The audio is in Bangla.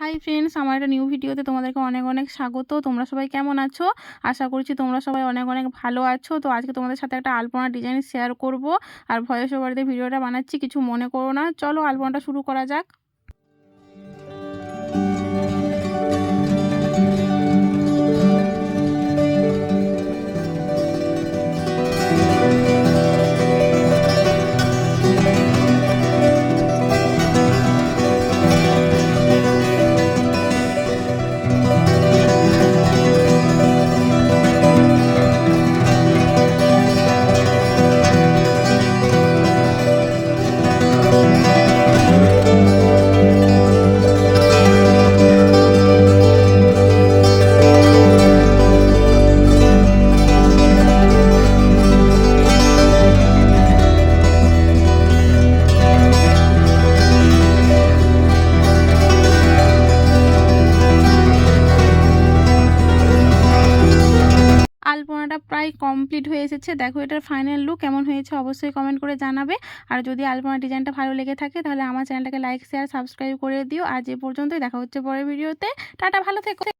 হাই ফ্রেন্ডস আমার একটা নিউ ভিডিওতে তোমাদেরকে অনেক অনেক স্বাগত। তোমরা সবাই কেমন আছো? আশা করছি তোমরা সবাই অনেক অনেক ভালো আছো। তো আজকে তোমাদের সাথে একটা আলপনা ডিজাইন শেয়ার করব। আর ভয়েস ওভারতে ভিডিওটা বানাচ্ছি, কিছু মনে করো না। চলো আলপনাটা শুরু করা যাক। প্রায় কমপ্লিট হয়ে এসেছে। দেখো এটার ফাইনাল লুক কেমন হয়েছে অবশ্যই কমেন্ট করে জানাবে। আর যদি আলপনা ডিজাইনটা ভালো লেগে থাকে, তাহলে আমার চ্যানেলটাকে লাইক শেয়ার সাবস্ক্রাইব করে দিও। আজ এ পর্যন্তই, দেখা হচ্ছে পরের ভিডিওতে টাটা, ভালো থেকো।